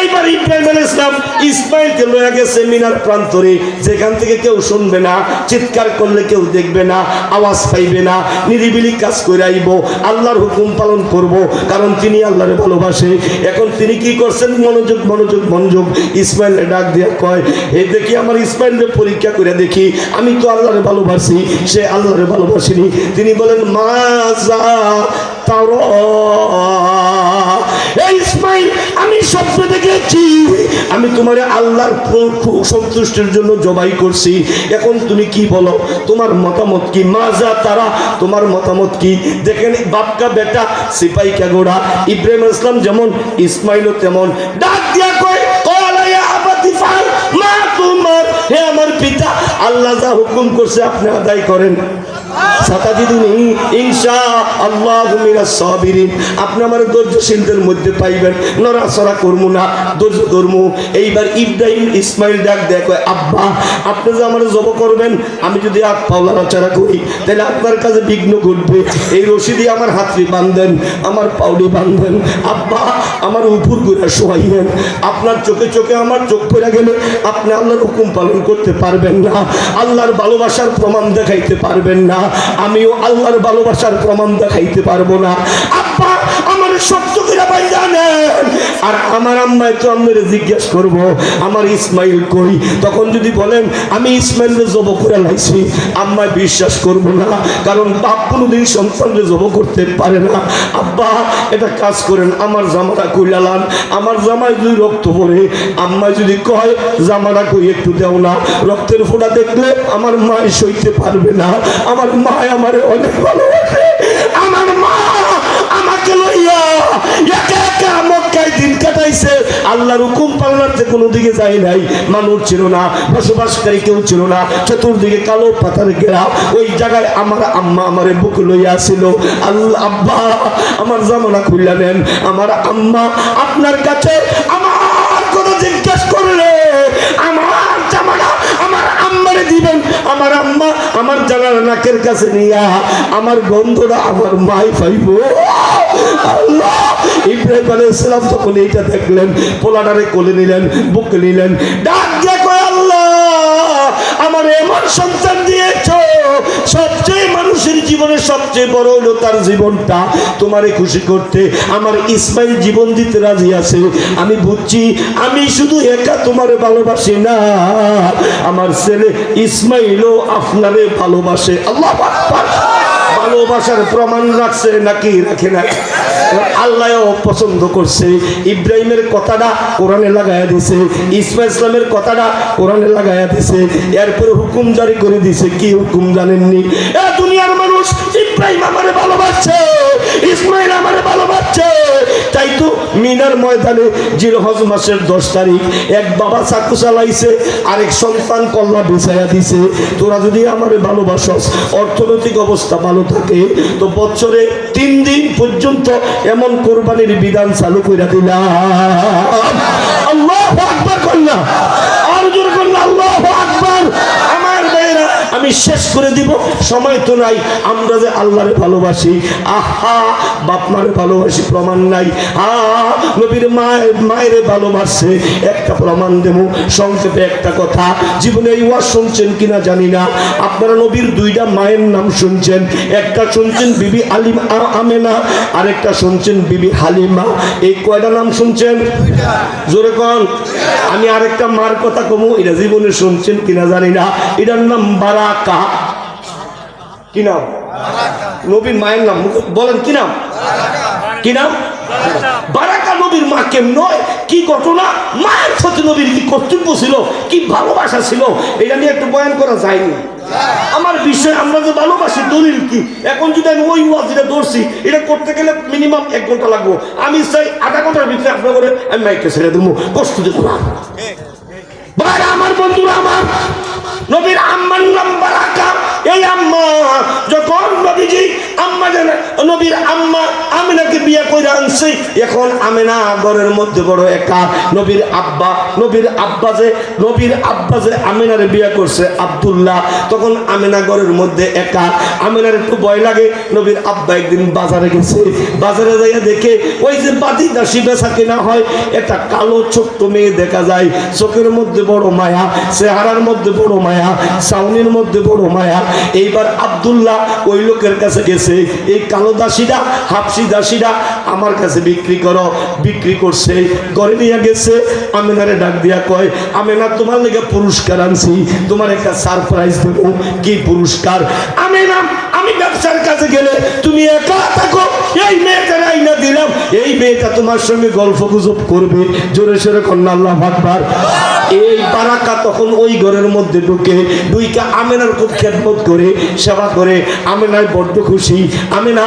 এইবার ইব্রাহিম আলাইহিস ইসলাম ইসমাইলকে লয়ে গেছে মিনার প্রান্তরে। যেখান থেকে কেউ শুনবে না, চিৎকার করলে কেউ দেখবে না, আওয়াজ পাইবে না, নিরিবিলি কাজ করে আইব, আল্লাহর হুকুম পালন করব, কারণ তিনি আল্লাহরে ভালোবাসে। এখন তিনি কি করছেন? মনোযোগ মনোযোগ মনোযোগ। ইসমাইল ডাক দিয়ে কয় এই দেখি আমার ইসমাইলের পরীক্ষা করে দেখি। আমি তো আল্লাহরে ভালোবাসি, সে আল্লাহরে ভালোবাসিনি। তিনি বলেন মাজা তার এই ইসমাইল স্বপ্ন দেখেছি আমি তোমার আল্লাহর সন্তুষ্টির জন্য জবাই করছি। এখন তুমি কি বলো? তোমার মতামত কি? মাজা তারা, তোমার মতামত কি? দেখেন বাপকা বেটা সিপাই কাগোড়া ইব্রাহিম ইসলাম যেমন, ইসমাইলও তেমন। ডাক দিয়া কয় হে আমার পিতা, আল্লাহ যা হুকুম করছে আপনি আদায় করেন। আল্লাহ সাবিরিন। আপনি আমার মধ্যে পাইবেন। করব না আব্বা, আপনি যে আমার করবেন, আমি যদি করি, তাহলে আপনার কাছে বিঘ্ন ঘটবে। এই রশি দিয়ে আমার হাতটি বাঁধেন, আমার পাউডি বাঁধেন। আব্বা, আমার উপর করে শোয়াইবেন আপনার চোখে চোখে আমার চোখ পড়ে গেলে আপনি আল্লাহর হুকুম পালন করতে পারবেন না। আল্লাহর ভালোবাসার প্রমাণ দেখাইতে পারবেন না। আমিও আল্লাহর ভালোবাসার প্রমাণ দেখাইতে পারব না। আব্বা শক্ত করে ভাই আর আমার আপনার জিজ্ঞেস করব, আমার ইসমাইল কই? তখন যদি বলেন, আমি জব করে লাইছি। বিশ্বাস করব না, কারণ বাপ কোনোদিন সন্তানকে জব করতে পারে না। আব্বা এটা কাজ করেন, আমার জামাটা কইলালান আমার জামায় দুই রক্ত পড়ে, আম্মা যদি কয়, জামাটা কই একটু দেও না। রক্তের ফোঁটা দেখলে আমার মায় সইতে পারবে না। আমার মায় আমারে অনেক ভালোবাসে। আমার মা আল্লাহর কোনো দিকে নাই। মানুষ ছিল না কেউ ছিল না। চতুর্দিকে কালো ওই আমার আম্মা বুক আল্লাহ, আব্বা, আমার জামানা আমার আম্মা আপনার কাছে আমার কথা জিজ্ঞেস করলে, আমার জামানা আমার আম্মারে দিবেন। আমার আম্মা আমার জানার নাকের কাছে নিয়া, আমার গন্ধটা আমার মাই পাইব। ইব্রাহিম এইটা দেখলেন পোলাটারে কোলে নিলেন, বুকে নিলেন, ডাক আল্লাহ, আমার এমন সন্তান সবচেয়ে মানুষের জীবনে সবচেয়ে বড় হলো তার জীবনটা। তোমারে খুশি করতে আমার ইসমাইল জীবন দিতে রাজি আছে। আমি বুঝছি, আমি শুধু একা তোমারে ভালোবাসি না, আমার ছেলে ইসমাইলও আপনারে ভালোবাসে। আল্লাহ। ভালোবাসার প্রমাণ রাখছে নাকি রাখে না Yeah. আল্লাহও পছন্দ করছে। ইব্রাহিমের কথাটা কোরআনে লাগাইয়া দিছে ইসমাইল ইসলামের কথাটা কোরআনে লাগাইয়া দিছে, এরপরে হুকুম জারি করে দিছে। কি হুকুম জানেননি? এ দুনিয়ার মানুষ ইব্রাহিম আমারে ভালোবাসছে, ইসমাইল আমারে ভালোবাসছে। তাই তো মিনার ময়দানে জিরহজ মাসের দশ তারিখ, এক বাবা চাকু চালাইছে, আরেক সন্তান কল্লা বিছাইয়া দিছে। তোরা যদি আমারে ভালোবাসস, অর্থনৈতিক অবস্থা ভালো থাকে, তো বছরে তিন দিন পর্যন্ত এমন কোরবানির বিধান চালু করে দিলাম। আল্লাহ আকবার কন্যা আর আল্লাহ আমি শেষ করে দিব। সময় তো নাই আমরা যে আল্লাহরে ভালোবাসি। আহা বাপ মারে ভালোবাসি প্রমাণ নাই। আ নবীর মায়ের মায়ের ভালোবাসছে একটা প্রমাণ দেবো সংক্ষেপে একটা কথা। জীবনে এই ওয়াজ শুনছেন কিনা জানি না। আপনারা নবীর দুইটা মায়ের নাম শুনছেন। একটা শুনছেন বিবি আলিম আমেনা আরেকটা শুনছেন বিবি হালিমা। এই কয়টা নাম শুনছেন? জোরে কন। আমি আরেকটা মার কথা কমু এটা জীবনে শুনছেন কিনা জানি না। এটার নাম বারাকা। কি নাম? নবীর মায়ের নাম। বলেন কি নাম? কি নাম? বারাকা। নবীর মা কেম নয়? কি ঘটনা? মায়ের সাথে নবীর কি কর্তব্য ছিল? কি ভালোবাসা ছিল? এটা নিয়ে একটু বয়ান করা যায়নি। আমার বিষয়, আমরা যে ভালোবাসি দলিল কি? এখন যদি আমি ওই ওয়াজ যেটা ধরছি, এটা করতে গেলে মিনিমাম এক ঘণ্টা লাগবো। আমি চাই আধা ঘণ্টার ভিতরে আপনার করে আমি মাইকে ছেড়ে দেবো। কষ্ট দেবো না ভাই, আমার বন্ধুরা, আমার নবীর আম্মার এই আম্মা, যখন আম্মা নবীর আম্মা আমিনাকে বিয়ে করে আনছে, এখন আমিনা ঘরের মধ্যে বড় একা। নবীর আব্বা নবীর আব্বা যে, নবীর আব্বা যে আমিনারে বিয়ে করছে, আব্দুল্লাহ, তখন আমিনা ঘরের মধ্যে একা। আমিনার একটু ভয় লাগে, নবীর আব্বা একদিন বাজারে গেছে। বাজারে যাইয়া দেখে, ওই যে বাতি দাসী বেচা কেনা হয়, একটা কালো ছোট্ট মেয়ে দেখা যায়। চোখের মধ্যে বড় মায়া, চেহারার মধ্যে বড় মায়া সাউনির মধ্যে বড় মায়া। এইবার আব্দুল্লাহ ওই লোকের কাছে গেছে, এই কালো দাসীরা, হাফসি দাসীরা, আমার কাছে বিক্রি করো। বিক্রি করছে, ঘরে নিয়ে গেছে, আমেনারে ডাক দিয়া কয়, আমেনা, তোমার লেগে পুরস্কার আনছি, তোমার একটা সারপ্রাইজ দেবো। কি পুরস্কার? আমেনা, আমি ব্যবসার কাছে গেলে তুমি একা থাকো, এই মেয়েটা আইনা দিলাম, এই মেয়েটা তোমার সঙ্গে গল্প গুজব করবে। জোরে সোরে কন্যা আল্লাহ ভাগবার এই বারাকা তখন ওই ঘরের মধ্যে ঢুকে দুইটা আমেনার খুব খেদমত করে, সেবা করে। আমেনায় বড্ড খুশি। আমেনা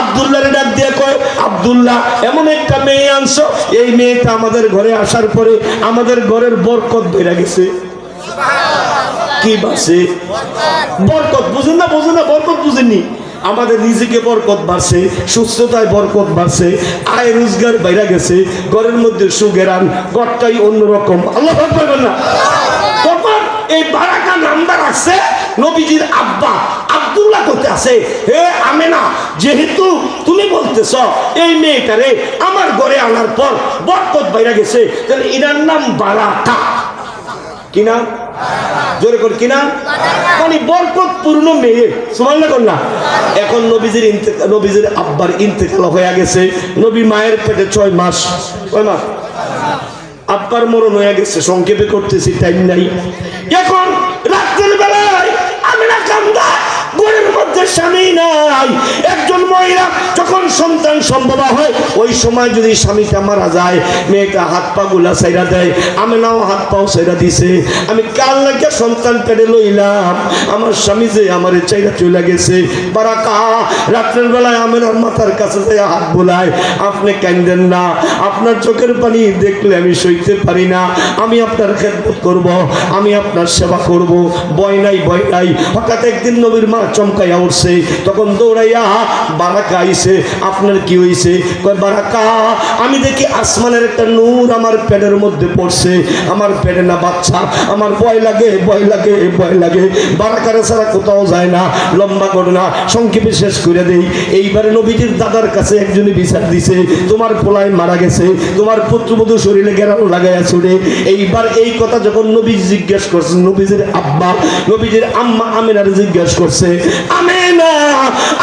আবদুল্লাহরে ডাক দিয়ে কয়, আবদুল্লাহ, এমন একটা মেয়ে আনছো? এই মেয়েটা আমাদের ঘরে আসার পরে আমাদের ঘরের বরকত বেড়ে গেছে। কি বাসে? বরকত বুঝেন না বুঝেন না, বরকত বুঝেননি। আমাদের নিজেকে বরকত বাড়ছে, সুস্থতায় বরকত বাড়ছে, আয় রোজগার বাইরে গেছে, ঘরের মধ্যে সুগেরান, ঘরটাই অন্যরকম। আল্লাহ পারবেন না। তখন এই বারাকা নামটা রাখছে নবীজির আব্বা। আব্দুল্লাহ করতে আছে, হে আমেনা, যেহেতু তুমি বলতেছ এই মেয়েটারে আমার ঘরে আনার পর বরকত বাইরে গেছে, তাহলে এনার নাম বারাকা। কি নাম? জোরে কর, কি নাম? মানে বরকত পূর্ণ মেয়ে সুমান না কর না। এখন নবীজির নবীজির আব্বার ইন্তেকাল হয়ে গেছে, নবী মায়ের পেটে ছয় মাস। কয় মাস? আব্বার মরণ হয়ে গেছে, সংক্ষেপে করতেছি টাইম নাই। এখন রাত্রের বেলায় আমি না কান্দা মধ্যে স্বামী নাই। একজন মহিলা যখন সন্তান সম্ভব হয়, ওই সময় যদি স্বামীটা মারা যায়, মেয়েটা হাত পা গুলা সাইরা দেয়, আমি নাও হাত পাও সাইরা দিছে। আমি কাল লাগে সন্তান লইলাম, আমার স্বামী যে আমার চাইরা চলে গেছে রাত্রের বেলায় আমার মাথার কাছে হাত বোলায় আপনি কান্দেন না, আপনার চোখের পানি দেখলে আমি সইতে পারি না, আমি আপনার খেদমত করব, আমি আপনার সেবা করব, ভয় নাই ভয় নাই। হঠাৎ একদিন নবীর মা চমকাইয়া উঠছে তখন দৌড়াইয়া, বারাকা আইছে, আপনার কি হইছে? কয়, বারাকা, আমি দেখি আসমানের একটা নূর আমার পেটের মধ্যে পড়ছে। আমার পেটে না বাচ্চা, আমার ভয় লাগে ভয় লাগে ভয় লাগে। বারাকারে ছাড়া কোথাও যায় না, লম্বা ঘটনা, সংক্ষেপে শেষ করে দেই। এইবারে নবীজির দাদার কাছে একজনে বিচার দিছে, তোমার পোলায় মারা গেছে, তোমার পুত্রবধূ শরীরে গেরানো লাগাইয়া ছুড়ে। এইবার এই কথা যখন নবী জিজ্ঞেস করছে, নবীজির আব্বা, নবীজির আম্মা আমিনার জিজ্ঞেস করছে, আমিনা!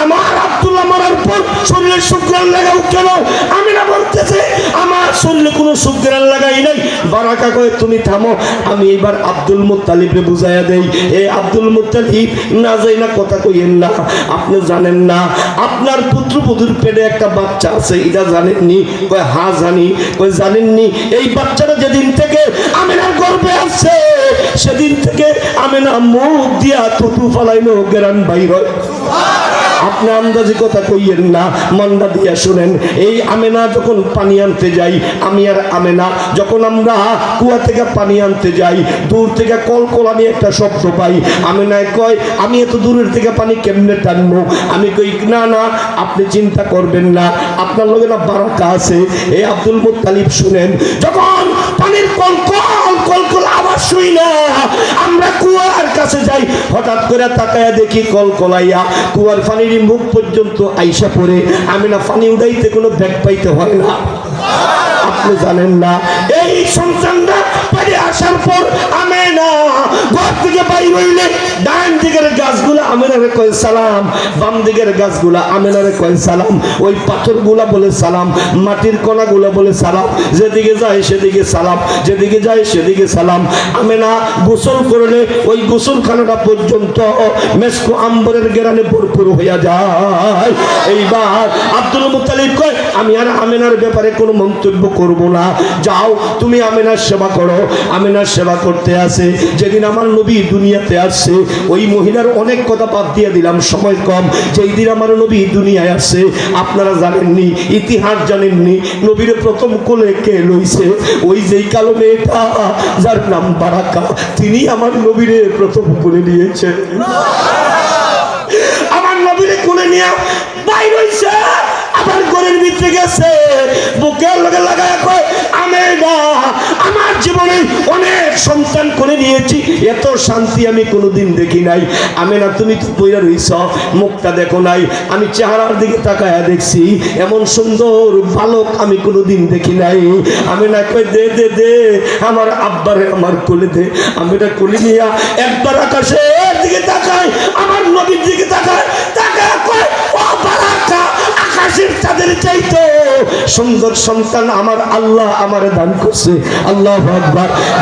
আমার আপনি জানেন না, আপনার পুত্র পুত্রবধূর পেটে একটা বাচ্চা আছে, এটা জানেননি? কয়, হা, জানি। কয়, জানেননি? এই বাচ্চাটা যেদিন থেকে আমেনার গর্বে আসছে সেদিন থেকে আমেনা মুখ দিয়া থুতু ফালাইলো, গেরান বাইর হয়। আপনি আন্দাজি কথা কইয়েন না মন্দা দিয়া শুনেন। এই আমেনা যখন পানি আনতে যাই, আমি আর আমেনা, যখন আমরা কুয়া থেকে পানি আনতে যাই, দূর থেকে কল কলানি একটা শব্দ পাই। আমেনায় কয়, আমি এত দূরের থেকে পানি কেমনে টানবো? আমি কই, না না, আপনি চিন্তা করবেন না। আপনার লোকেরা বারাকা আছে। এই আব্দুল মুত্তালিব শুনেন, যখন পানির কলকল কলকল আবার শুই না। আমরা কুয়ার কাছে যাই, হঠাৎ করে তাকায়া দেখি কলকলাইয়া কুয়ার পানির মুখ পর্যন্ত আইসা পড়ে। আমি না পানি উড়াইতে কোনো ব্যাগ পাইতে হয় না। আপনি জানেন না, এই সন্তানটা বাড়ি আসার পর আমি না ঘর থেকে বাইর হইলে ডান দিকের গাছগুলো আমেনারে কয় সালাম, বাম দিকের গাছগুলা আমেনারে কয় সালাম। ওই পাথরগুলা বলে সালাম, মাটির কণাগুলা বলে সালাম। যেদিকে যায় সেদিকে সালাম, যেদিকে যায় সেদিকে সালাম। আমেনা গোসল করলে ওই গোসলখানাটা পর্যন্ত মেসকো আম্বরের গেরানে ভরপুর হইয়া যায়। এইবার আব্দুল মুতালিব কয়, আমি আর আমেনার ব্যাপারে কোনো মন্তব্য করব না। যাও, তুমি আমেনার সেবা করো। আমেনার সেবা করতে আসে। যেদিন আমার নবী দুনিয়াতে আসছে ওই মহিলার অনেক কথা বাদ দিয়ে দিলাম সময় কম। যেই দিন আমার নবী দুনিয়ায় আসছে আপনারা জানেননি ইতিহাস জানেননি নবীর প্রথম কোলে কে লইছে? ওই যেই কালো মেয়েটা যার নাম বারাকা তিনি আমার নবীরে প্রথম কোলে নিয়েছেন আমার নবীরে কোলে নিয়ে বাইর হইছে। ঘরের ভিতরে গেছে। বুকের লগে লাগায় কয়, আমি না, আমার জীবনে অনেক সন্তান করে নিয়েছি। এত শান্তি আমি কোনোদিন দেখি নাই। আমি না তুমি তো বইরা রইছ, মুখটা দেখো নাই। আমি চেহারার দিকে তাকায়া দেখছি, এমন সুন্দর বালক আমি কোনোদিন দেখি নাই। আমি না কই দে দে দে, আমার আব্বারে আমার কোলে দে। আমি না কোলে নিয়া একবার আকাশের দিকে তাকাই আমার নবীর দিকে তাকায় তাকায় কয়, ও বারাকা আকাশের চাঁদের চাইতো। সুন্দর সন্তান আমার আল্লাহ আমার দান করছে। আল্লাহ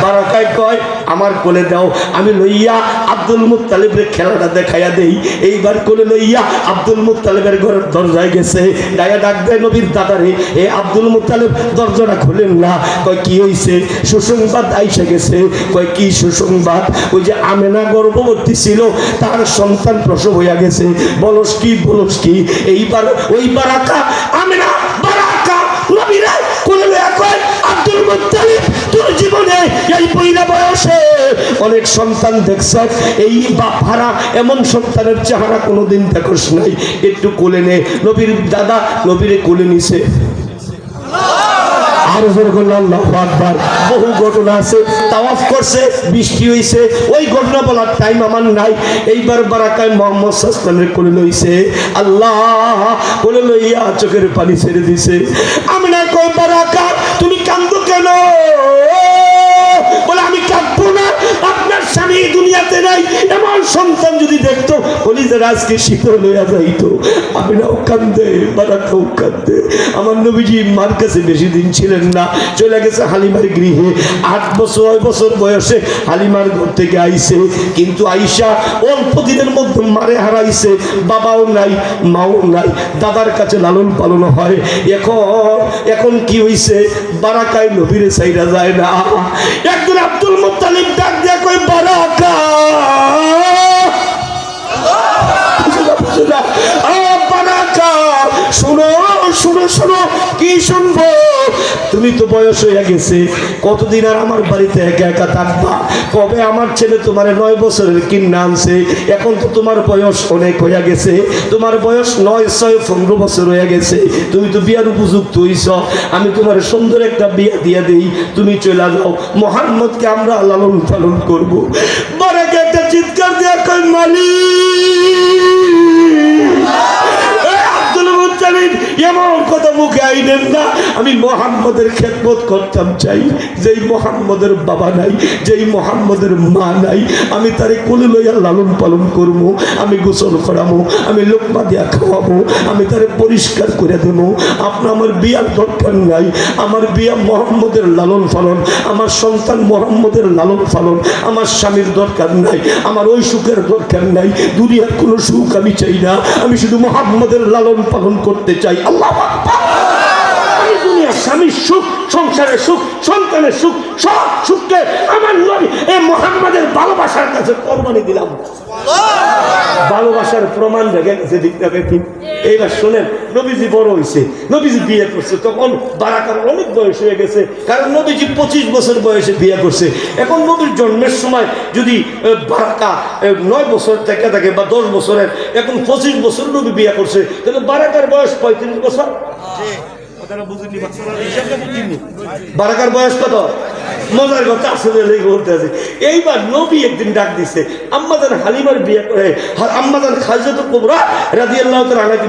বারাকায় কয়, আমার কোলে দাও, আমি লইয়া আব্দুল মুত্তালিবের খেলাটা দেখাইয়া দেই। এইবার কোলে লইয়া আব্দুল মুত্তালিবের ঘরের দরজায় গেছে। গায়ে ডাক দেয় নবীর দাদারে, এ আব্দুল মুত্তালিব, দরজাটা খুলেন না। কয়, কি হইছে? সুসংবাদ আইসা গেছে। কয়, কি সুসংবাদ? ওই যে আমেনা গর্ভবতী ছিল, তার সন্তান প্রসব হইয়া গেছে। বলস কি বলস কি? এইবার ওই বারাকা, আমিনা, বারাকা। নবীরা কোন আব্দুল তোর জীবনে এই বয়সে অনেক সন্তান দেখছ। এই বাপ হারা এমন সন্তানের চেহারা কোনোদিন দেখোস নাই। একটু কোলে নে। নবীর দাদা নবীরে কোলে নিছে। বহু ঘটনা আছে, তাওয়াফ করছে, বৃষ্টি হয়েছে ওই ঘটনা বলার টাইম আমার নাই। এইবার বারাকায় মোহাম্মদ সাস্তানের কোলে লইছে আল্লাহ কোলে লইয়া চোখের পানি ছেড়ে দিছে। আমি না কই, বারাকা, তুমি কান্দো কেন? বলে, আমি কাঁদবো না। আপনার এই দুনিয়াতে নাই এমন সন্তান যদি দেখতো কলিজার আজকে শীতল হইয়া যাইতো। আমি নাও কান্দে বারাকাও কান্দে। আমার নবীজি মার কাছে বেশি দিন ছিলেন না চলে গেছে হালিমার গৃহে। আট বছর নয় বছর বয়সে হালিমার ঘর থেকে আইছে। কিন্তু আইসা অল্প দিনের মধ্যে মারে হারাইছে বাবাও নাই মাও নাই দাদার কাছে লালন পালন হয়। এখন এখন কি হইছে? বারাকায় নবীরে সাইরা যায় না। একদিন আব্দুল মুত্তালিব ডাক দিয়া কই না? বারাকা, শোনো শোনো শোনো, কি শুনব? তুমি তো বয়স হয়ে গেছে। কতদিন আর আমার বাড়িতে একা একা থাকবা? কবে আমার ছেলে তোমার নয় বছরের কিন্না আনছে? এখন তো তোমার বয়স অনেক হয়ে গেছে। তোমার বয়স নয়, ছয়, পনেরো বছর হয়ে গেছে। তুমি তো বিয়ার উপযুক্ত হইছ। আমি তোমার সুন্দর একটা বিয়া দিয়ে দেই। তুমি চলে যাও। মোহাম্মদকে আমরা লালন পালন করব। বারাকে একটা চিৎকার দেওয়া মালিক! আব্দুল মুত্তালিব এমন কথা মুখে আইনেন না। আমি মোহাম্মদের খেদমত করতাম চাই। যেই মোহাম্মদের বাবা নাই, যেই মোহাম্মদের মা নাই, আমি তারে কোলে লইয়া লালন পালন করব আমি গোসল করাবো আমি লোকমা দিয়া খাওয়াবো আমি তারে পরিষ্কার করে দেবো আপনার আমার বিয়ার দরকার নাই। আমার বিয়া মোহাম্মদের লালন পালন, আমার সন্তান মোহাম্মদের লালন পালন, আমার স্বামীর দরকার নাই, আমার ওই সুখের দরকার নাই। দুনিয়ার কোনো সুখ আমি চাই না। আমি শুধু মোহাম্মদের লালন পালন করতে চাই। আল্লাহ স্বামীর সুখ সংসারের সুখ, সন্তানের সুখ, সব সুখকে আমার নবী এই মোহাম্মদের ভালোবাসার কাছে কোরবানি দিলাম। ভালোবাসার প্রমাণ দেখে গেছে দিকটা ব্যক্তি এইবার শোনেন, নবীজি বড় হয়েছে নবীজি বিয়ে করছে, তখন বারাকার অনেক বয়স হয়ে গেছে, কারণ নবীজি পঁচিশ বছর বয়সে বিয়ে করছে। এখন নবীর জন্মের সময় যদি বারাকা নয় বছর থেকে থাকে বা দশ বছরের, এখন পঁচিশ বছর নবী বিয়ে করছে, তাহলে বারাকার বয়স পঁয়ত্রিশ বছর? বারাকার বয়স কত? মজার কথা, আসলে বলতে আছে। এইবার নবী একদিন ডাক দিছে হালিমার বিয়ে করে খাজত রাজি আল্লাহ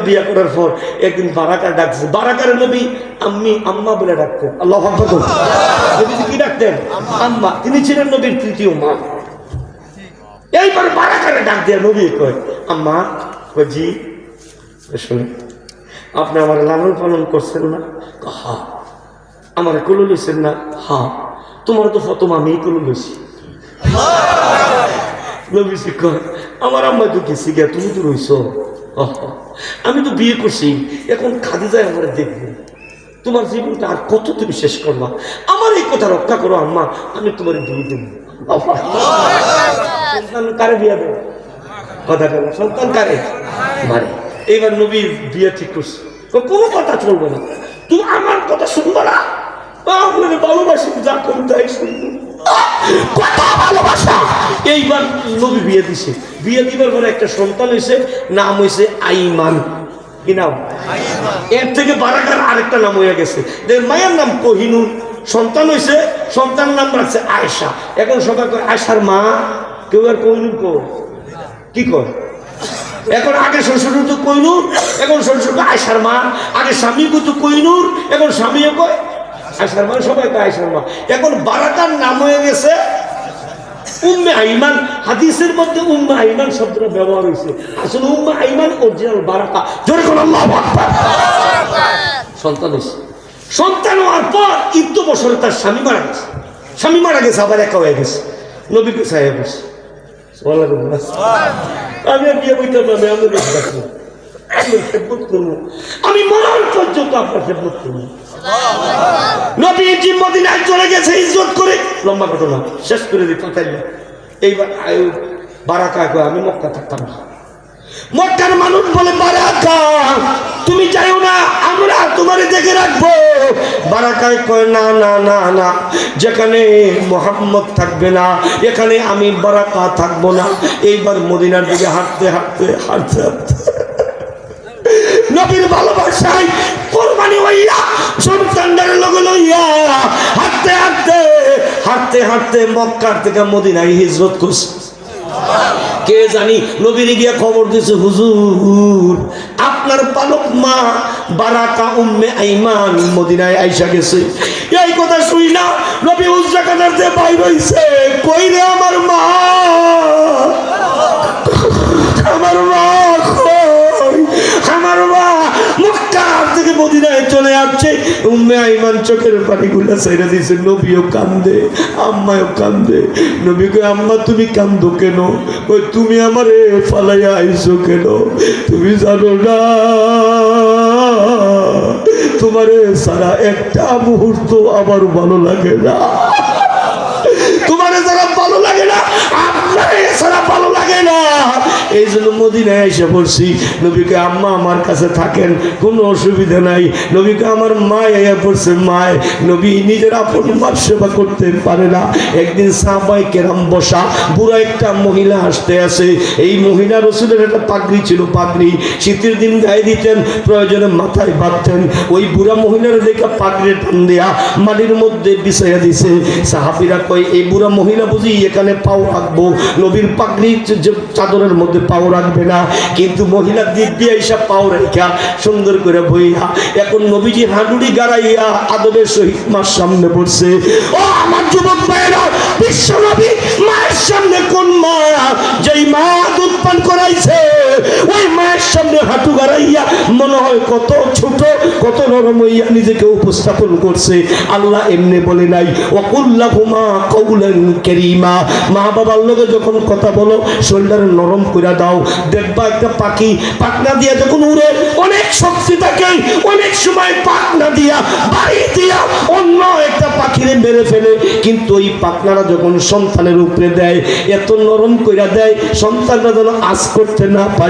বিয়ে করার পর একদিন বারাকার ডাকছে বারাকার নবী, আম্মি, আম্মা বলে ডাকতেন। আল্লাহ নবীজি কি ডাকতেন? আম্মা, তিনি ছিলেন নবীর তৃতীয় মা। এইবার বারাকারে ডাক দিয়ে নবী কয়, আম্মা জি শুনে আপনি আমার লালন পালন করছেন না? হা। আমার কুলো লইছেন না? হা। তোমার তো প্রথম আমি কুলো লইছি। নবীজি কয় আমার আম্মা তো গেছি গিয়া তুমি তো রইছ। আমি তো বিয়ে করছি এখন খাদি যায় আমার দেখবে। তোমার জীবনটা আর কত তুমি শেষ করবা? আমার এই কথা রক্ষা করো আম্মা আমি তোমার বিয়ে দেবো। সন্তান কারে বিয়ে দেবো? কথা কেন সন্তান কারে? মারে। এইবার নবী বিয়ে ঠিক করছে। কোনো কথা চলবে না। তুমি আমার কথা শুনব না? আপনাকে ভালোবাসি যা করুন তাই শুনব কথা ভালোবাসা! এইবার নবী বিয়ে দিছে। বিয়ে দিবার পরে একটা সন্তান হয়েছে নাম হয়েছে আইমান। কি নাম? এর থেকে বারাকার আরেকটা নাম হয়ে গেছে। মায়ের নাম কোহিনুর। সন্তান হয়েছে সন্তান নাম রাখছে আয়সা এখন সবাই কয় আয়সার মা? কেউ আর কোহিনুর কো কি কর এখন আগে শ্বশুর তো কইনুর এখন শ্বশুর আয়সার মা, আগে স্বামী তো কইনুর এখন স্বামীও কয়? আয়সার মা, সবাই কয় আয়সার মা। এখন বারাকার নাম হয়ে গেছে উম্মে আইমান। হাদিসের মধ্যে উম্মে আইমান শব্দটা ব্যবহার হয়েছে। আসলে উম্মে আইমান অরিজিনাল বারাকা। জোরে কোন আল্লাহু সন্তান হয়েছে। সন্তান হওয়ার পর ইদ্য বছরে তার স্বামী মারা গেছে। স্বামী মারা গেছে, আবার একা হয়ে গেছে। নবী সাহেব আমি আর বিয়ে বইতাম না আমি খেদমত করব আমি মরণ পর্যন্ত আপনার খেদমত করব নবী জিম্মদিনায় চলে গেছে ইজ্জত করে লম্বা ঘটনা শেষ করে দিই তাইলে এইবার বারাকা আমি মক্কা থাকতাম না মক্কার মানুষ বলে, বারাকা, তুমি চাইও না, আমরা তোমার দেখে রাখব। বারাকায় কয়, না না না না, যেখানে মোহাম্মদ থাকবে না, এখানে আমি বারাকা থাকব না। এইবার মদিনার দিকে হাঁটতে হাঁটতে হাঁটতে হাঁটতে। নবীর ভালোবাসায় কোরবানি হইয়া, সন্তানদের লগে লইয়া হাঁটতে হাঁটতে হাঁটতে হাঁটতে মক্কার থেকে মদিনায় হিজরত করছে কে জানি নবীর গিয়া খবর দিছে, হুজুর, আপনার পালক মা বারাকা উম্মে আইমান মদিনায় আইসা গেছে। এই কথা শুই না, নবী উজ্জাকানের যে ভাই রইছে কই রে আমার মা উম্মে আইমান চোখের পানিগুলো ছেড়ে দিয়েছে, নবীও কান্দে আম্মাও কান্দে। নবী কই আম্মা, তুমি কান্দো কেন? ওই তুমি আমারে ফালাইয়া আইছো কেন? তুমি জানো না, তোমারে সারা একটা মুহূর্ত আমার ভালো লাগে না। তোমার যারা ভালো লাগে না আপনার এছাড়া লাগে না। এই জন্য মদিনায় এসে পড়ছি। নবীকে আম্মা আমার কাছে থাকেন, কোনো অসুবিধা নাই। নবীকে আমার মা এসে পড়ছে, মায়। নবী নিজের আপন মার সেবা করতে পারে না। একদিন সাহবাই কেরাম বসা, বুড়া একটা মহিলা আসতে আসে। এই মহিলা রসুলের একটা পাগড়ি ছিল, পাগড়ি। শীতের দিন গায়ে দিতেন, প্রয়োজনে মাথায় বাঁধতেন। ওই বুড়া মহিলার দেখে পাগড়ি টান দেয়া মাটির মধ্যে বিছাইয়া দিছে। সাহাবিরা কয়, এই বুড়া মহিলা বুঝি এখানে পাও রাখব? নবীর পাগড়ি চাদরের মধ্যে পাও রাখবে না, কিন্তু মহিলা দিক দিয়ে এইসব পাও রেখা সুন্দর করে বইয়া, এখন নবীজি হাঁডুড়ি গাড়াইয়া আদবের সহিত মার সামনে পড়ছে। ও আমার যুবক ভাইয়েরা, বিশ্ব নবী মায়ের সামনে কোন মা? যেই মা দুধ পান করাইছে ওই মায়ের সামনে হাঁটু গাড়াইয়া মনে হয় কত ছোট, কত নরম হইয়া নিজেকে উপস্থাপন করছে। আল্লাহ এমনি বলে নাই কেরিমা। মা বাবার লোকে যখন কথা বলো শরীরটা নরম করে দাও। দেখবা একটা পাখি পাখনা দিয়া যখন উড়ে, অনেক শক্তি থাকে, অনেক সময় পাখনা দিয়া, বাড়ি দিয়া অন্য একটা পাখিরে মেরে ফেলে। কিন্তু ওই পাখনারা যখন সন্তানের উপরে দেয়, এত নরম কইরা দেয়, সন্তানরা যেন আজ করতে না পারে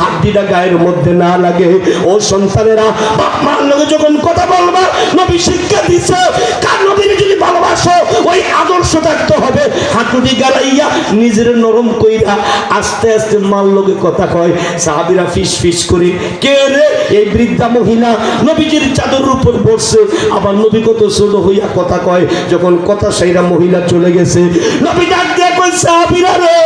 হাড্ডিটা গায়ের মধ্যে না লাগে। ও সন্তানেরা, বাপ মার লগে যখন কথা বলবা, নবী শিক্ষা দিচ্ছে কার নবীর যদি ভালোবাসো, ওই আদর্শ থাকতে হবে। হাঁটুটি গালাইয়া নিজের নরম কইরা আস্তে আস্তে মার লগে কথা কয়। সাহাবিরা ফিস ফিস করে, কে রে? এই বৃদ্ধা মহিলা, নবীজির চাদরের উপর বসছে। আবার নবী কত ছোট হইয়া কথা কয়। যখন কথা সেইরা মহিলা চলে গেছে, নবী ডাক দিয়ে কই সাহাবিরা রে!